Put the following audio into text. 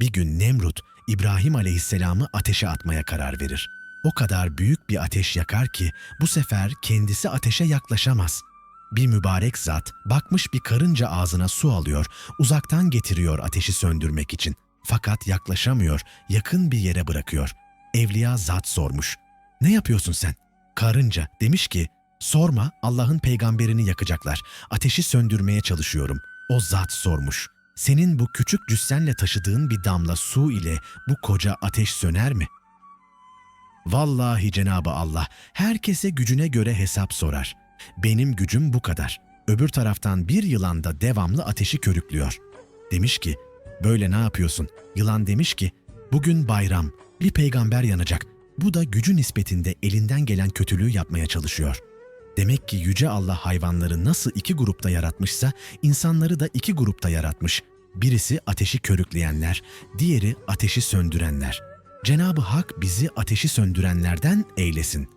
Bir gün Nemrut, İbrahim aleyhisselamı ateşe atmaya karar verir. O kadar büyük bir ateş yakar ki bu sefer kendisi ateşe yaklaşamaz. Bir mübarek zat bakmış bir karınca ağzına su alıyor, uzaktan getiriyor ateşi söndürmek için. Fakat yaklaşamıyor, yakın bir yere bırakıyor. Evliya zat sormuş. Ne yapıyorsun sen? Karınca demiş ki, sorma Allah'ın peygamberini yakacaklar. Ateşi söndürmeye çalışıyorum. O zat sormuş. Senin bu küçük cüssenle taşıdığın bir damla su ile bu koca ateş söner mi? Vallahi Cenabı Allah herkese gücüne göre hesap sorar. Benim gücüm bu kadar. Öbür taraftan bir yılan da devamlı ateşi körüklüyor. Demiş ki, böyle ne yapıyorsun? Yılan demiş ki, bugün bayram, bir peygamber yanacak. Bu da gücü nispetinde elinden gelen kötülüğü yapmaya çalışıyor. Demek ki Yüce Allah hayvanları nasıl iki grupta yaratmışsa, insanları da iki grupta yaratmış. Birisi ateşi körükleyenler, diğeri ateşi söndürenler. Cenab-ı Hak bizi ateşi söndürenlerden eylesin.